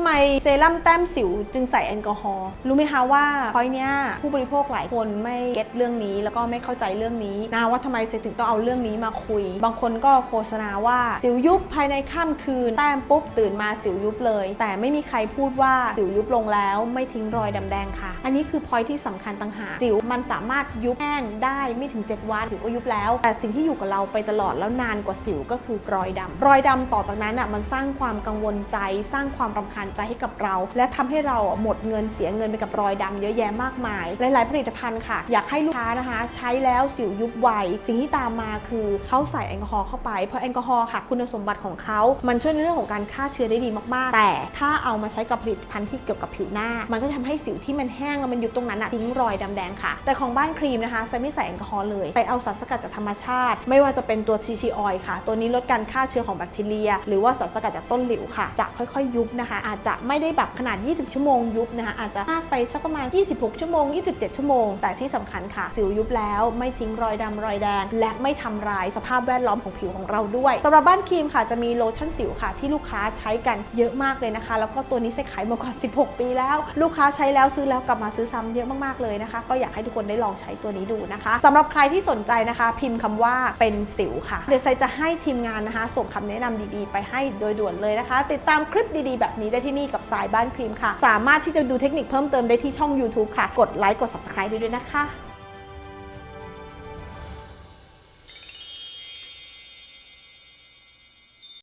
ทำไมเซรั่มแต้มสิวจึงใส่แอลกอฮอล์รู้ไหมคะว่าพอยเนี้ยผู้บริโภคหลายคนไม่เก็ตเรื่องนี้ แล้วก็ไม่เข้าใจเรื่องนี้นะว่าทำไมเซถึงต้องเอาเรื่องนี้มาคุย บางคนก็โฆษณาว่าสิวยุบภายในค่ำคืนแต้มปุ๊บตื่นมาสิวยุบเลย แต่ไม่มีใครพูดว่าสิวยุบลงแล้วไม่ทิ้งรอยดำแดงค่ะ อันนี้คือพอยที่สำคัญต่างหากสิวมันสามารถยุบแห้งได้ไม่ถึง 7 วันสิวก็ยุบแล้ว แต่สิ่งที่อยู่กับเราไปตลอดแล้วนานกว่าสิวก็คือรอยดำรอยดำต่อจากนั้นอะมันสร้างความกังวลใจสร้างความรำคาญใจให้กับเรา และทำให้เราหมดเงินเสียเงินไปกับรอยดำเยอะแยะมากมาย หลาย ๆ ผลิตภัณฑ์ค่ะ อยากให้ลูกค้านะคะ ใช้แล้วสิวยุบไวสิ่งที่ตามมาคือเขาใส่แอลกอฮอล์เข้าไป เพราะแอลกอฮอล์ค่ะ คุณสมบัติของเขา มันช่วยในเรื่องของการฆ่าเชื้อได้ดีมาก ๆ แต่ถ้าเอามาใช้กับผลิตภัณฑ์ที่เกี่ยวกับผิวหน้า มันก็จะทำให้สิวที่มันแห้งแล้วมันยุบตรงนั้นอะทิ้งรอยดำแดงค่ะ แต่ของบ้านครีมนะคะใส่ไม่ใส่แอลกอฮอล์เลยใส่เอาสารสกัดจากธรรมชาติ ไม่ว่าจะเป็นตัวชีชีออยค่ะ ตัวนี้ลดการฆ่าเชื้อของแบคทีเรีย หรือว่าสารสกัดจากต้นหลิวค่ะ จะค่อย ๆ ยุบนะคะอาจจะไม่ได้แบบขนาด 20 ชั่วโมงยุบนะคะอาจจะมากไปสักประมาณ 26 ชั่วโมง 27 ชั่วโมง แต่ที่สำคัญค่ะ สิวยุบแล้วไม่ทิ้งรอยดำรอยแดง และไม่ทำลายสภาพแวดล้อมของผิวของเราด้วยสำหรับบ้านครีมค่ะจะมีโลชั่นสิวค่ะ ที่ลูกค้าใช้กันเยอะมากเลยนะคะ แล้วก็ตัวนี้เซ็ขายมากว่า 16 ปีแล้ว ลูกค้าใช้แล้วซื้อแล้วกลับมาซื้อซ้ำเยอะมากๆเลยนะคะ ก็อยากให้ทุกคนได้ลองใช้ตัวนี้ดูนะคะสำหรับใครที่สนใจนะคะ พิมพ์คำว่าเป็นสิวค่ะเดี๋ยวไซจะให้ทีมงานนะคะ ส่งคำแนะนำดีๆ ไปให้โดยด่วนเลยนะคะ ติดตามคลิปดีๆ แบบนี้ได้ที่นี่กับสายบ้านครีมค่ะ สามารถที่จะดูเทคนิคเพิ่มเติมได้ที่ช่อง YouTube ค่ะ กดไลค์กด subscribe ด้วยนะคะ